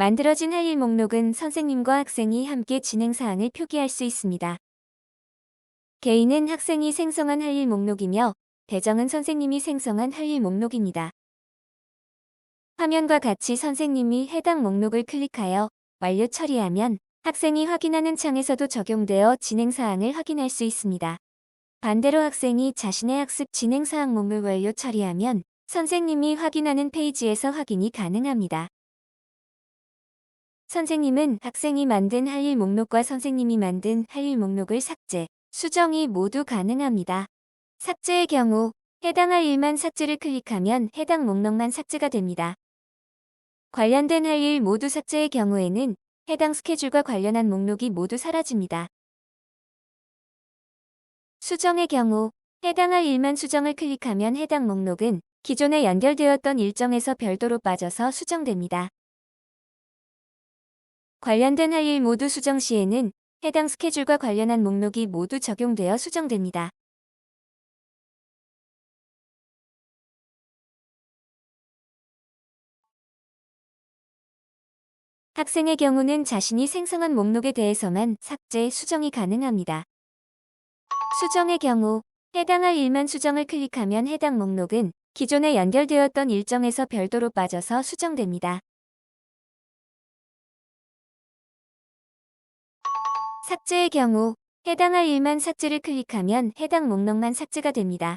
만들어진 할일 목록은 선생님과 학생이 함께 진행 사항을 표기할 수 있습니다. 개인은 학생이 생성한 할일 목록이며 대정은 선생님이 생성한 할일 목록입니다. 화면과 같이 선생님이 해당 목록을 클릭하여 완료 처리하면 학생이 확인하는 창에서도 적용되어 진행 사항을 확인할 수 있습니다. 반대로 학생이 자신의 학습 진행 사항 목록을 완료 처리하면 선생님이 확인하는 페이지에서 확인이 가능합니다. 선생님은 학생이 만든 할 일 목록과 선생님이 만든 할 일 목록을 삭제, 수정이 모두 가능합니다. 삭제의 경우 해당할 일만 삭제를 클릭하면 해당 목록만 삭제가 됩니다. 관련된 할 일 모두 삭제의 경우에는 해당 스케줄과 관련한 목록이 모두 사라집니다. 수정의 경우 해당할 일만 수정을 클릭하면 해당 목록은 기존에 연결되었던 일정에서 별도로 빠져서 수정됩니다. 관련된 할 일 모두 수정 시에는 해당 스케줄과 관련한 목록이 모두 적용되어 수정됩니다. 학생의 경우는 자신이 생성한 목록에 대해서만 삭제, 수정이 가능합니다. 수정의 경우 해당할 일만 수정을 클릭하면 해당 목록은 기존에 연결되었던 일정에서 별도로 빠져서 수정됩니다. 삭제의 경우 해당할 일만 삭제를 클릭하면 해당 목록만 삭제가 됩니다.